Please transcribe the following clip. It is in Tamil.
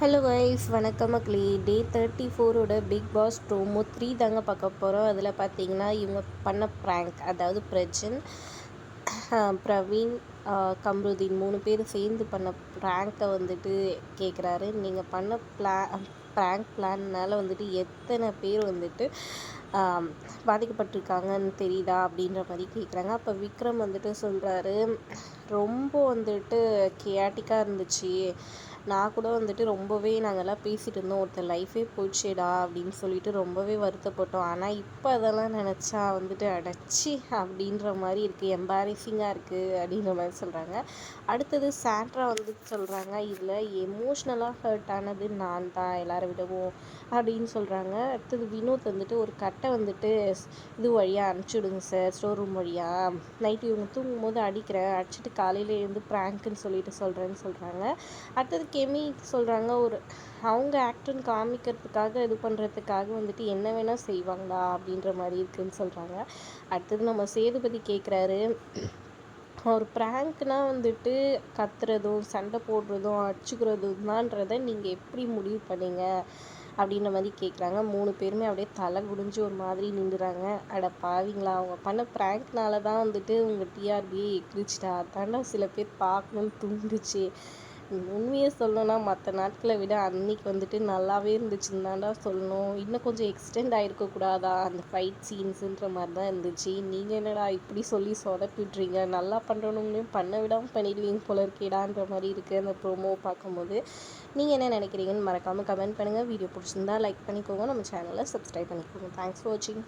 ஹலோ கைஸ் வணக்கம் மக்களே. டே தேர்ட்டி ஃபோரோட பிக் பாஸ் ப்ரோமோ த்ரீ தாங்க பார்க்க போகிறோம் அதில் பார்த்தீங்கன்னா இவங்க பண்ண ப்ராங்க் அதாவது பிரஜன் பிரவீன் கம்ருதீன் மூணு பேர் சேர்ந்து பண்ண ப்ராங்கை வந்துட்டு கேட்குறாரு நீங்கள் பண்ண பிளா ப்ராங்க் பிளான்னால வந்துட்டு எத்தனை பேர் வந்துட்டு பாதிக்கப்பட்டிருக்காங்கன்னு தெரியுதா அப்படின்ற மாதிரி கேட்குறாங்க அப்போ விக்ரம் வந்துட்டு சொல்கிறாரு ரொம்ப வந்துட்டு கியாட்டிக்காக இருந்துச்சு. நான் கூட வந்துட்டு ரொம்பவே நாங்கள்லாம் பேசிகிட்டு இருந்தோம். ஒருத்தர் லைஃபே போயிடுச்சேடா அப்படின்னு சொல்லிட்டு ரொம்பவே வருத்தப்பட்டோம். ஆனால் இப்போ அதெல்லாம் நினச்சா வந்துட்டு அடைச்சி அப்படின்ற மாதிரி இருக்குது எம்பாரசிங்காக இருக்குது அப்படின்ற மாதிரி சொல்கிறாங்க அடுத்தது சாண்ட்ரா வந்து சொல்கிறாங்க இதில் எமோஷ்னலாக ஹர்ட் ஆனது நான் தான் எல்லாரை விடவும் அப்படின்னு சொல்கிறாங்க அடுத்தது வினோத் வந்துட்டு ஒரு கட்டை வந்துட்டு இது வழியாக அனுப்பிச்சி சார் ஸ்டோர் ரூம் வழியாக நைட்டு இவங்க தூங்கும் போது அடிக்கிறேன் அடிச்சுட்டு காலையிலேருந்து ப்ராங்க்குன்னு சொல்லிட்டு சொல்கிறேன்னு சொல்கிறாங்க அடுத்தது கெமி சொல்கிறாங்க ஒரு அவங்க ஆக்டர்னு காமிக்கிறதுக்காக இது பண்ணுறதுக்காக வந்துட்டு என்ன வேணால் செய்வாங்களா அப்படின்ற மாதிரி இருக்குதுன்னு சொல்கிறாங்க அடுத்தது நம்ம சேதுபதி கேட்குறாரு ஒரு ப்ராங்க்னால் வந்துட்டு கத்துறதும் சண்டை போடுறதும் அடிச்சுக்கிறதும் தான்றதை நீங்கள் எப்படி முடிவு பண்ணீங்க? அப்படின்ற மாதிரி கேட்குறாங்க மூணு பேருமே அப்படியே தலை குடிஞ்சு ஒரு மாதிரி நின்றுறாங்க. அட பாவிங்களா அவங்க பண்ண ப்ராங்க்னால தான் வந்துட்டு உங்கள் டிஆர்பியே எக்ரிச்சிட்டா அதாண்டா சில பேர் பார்க்கணுன்னு தூண்டுச்சு. உண்மையை சொல்லணும்னா மற்ற நாட்களை விட அன்னைக்கு வந்துட்டு நல்லாவே இருந்துச்சுன்னு தான்டா சொல்லணும். இன்னும் கொஞ்சம் எக்ஸ்டெண்ட் ஆகிருக்கக்கூடாதா அந்த ஃபைட் சீன்ஸுன்ற மாதிரி தான் இருந்துச்சு. நீங்கள் என்னடா இப்படி சொல்லி சொதப்பிட்றீங்க நல்லா பண்ணுறணும்னு பண்ண விடாமல் பண்ணிடுவீங்க போல இருக்கேடான்ற மாதிரி இருக்குது அந்த ப்ரோமோ பார்க்கும்போது. நீங்கள் என்ன நினைக்கிறீங்கன்னு மறக்காமல் கமெண்ட் பண்ணுங்கள் வீடியோ பிடிச்சிருந்தா லைக் பண்ணிக்கோங்க. நம்ம சேனலை சப்ஸ்கிரைப் பண்ணிக்கோங்க. தேங்க்ஸ் ஃபார் வாட்சிங்